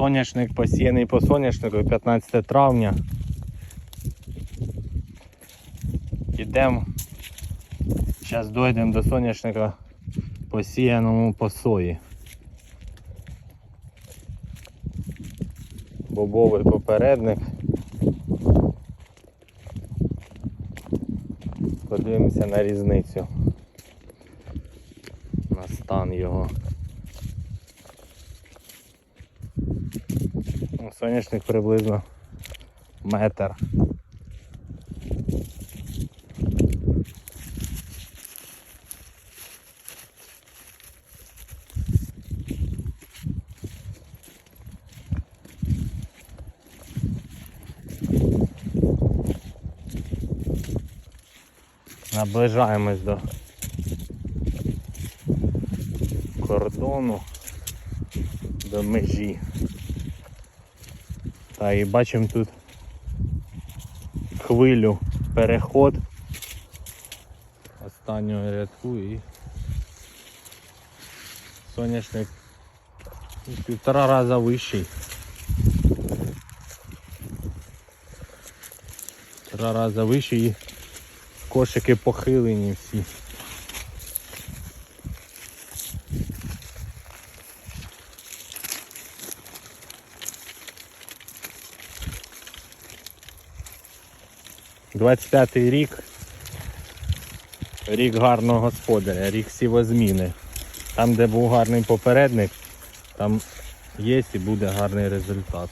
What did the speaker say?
Соняшник посіяний по соняшнику 15 травня. Ідемо. Зараз дійдемо до соняшника посіяному по сої. Бобовий попередник. Подивимося на різницю. На стан його. Соняшник приблизно метр. Наближаємось до кордону, до межі. Та і бачимо тут хвилю, переход останнього рядку і соняшник півтора рази вищий. Півтора рази вищий і кошики похилені всі. Двадцять п'ятий рік. Рік гарного господаря, рік сівозміни. Там, де був гарний попередник, там є і буде гарний результат.